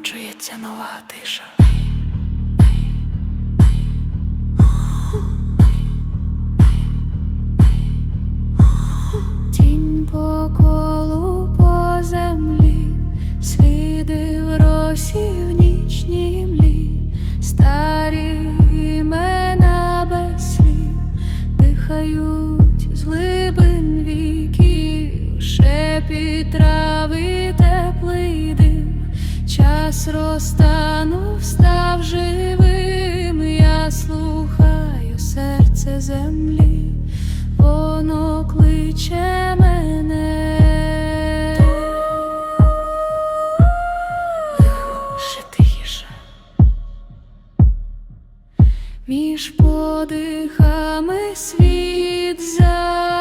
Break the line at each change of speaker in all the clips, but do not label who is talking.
Почнеться нова тиша. Тінь по колу по землі, сліди в росі в нічній млі, старі імена без слів, дихають з глибин віків, шепіт трави час розтанув, став живим, я слухаю серце землі воно кличе мене. Тихіше. Між подихами світ завис.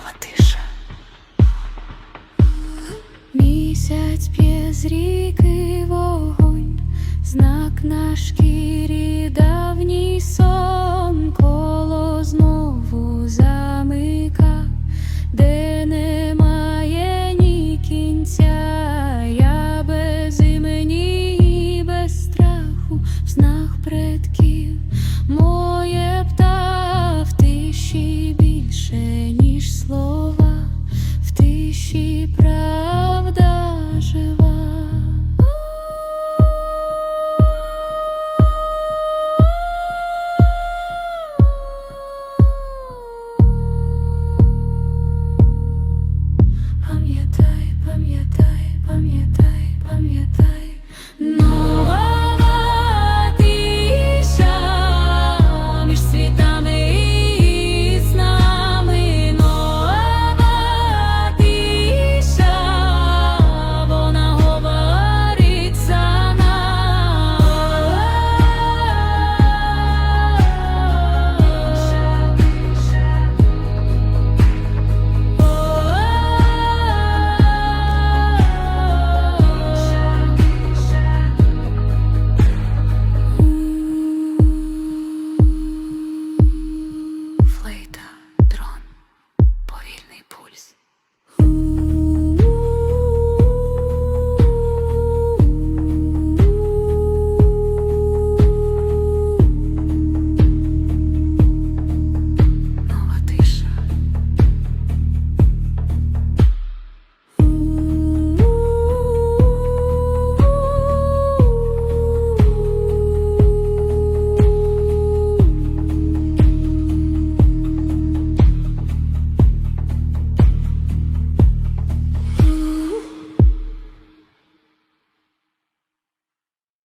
Нова тиша. Місяць п'є з ріки вогонь, знак на шкірі давній сон, коло знову замика, де немає ні кінця, я без без страху в снах предків. she brought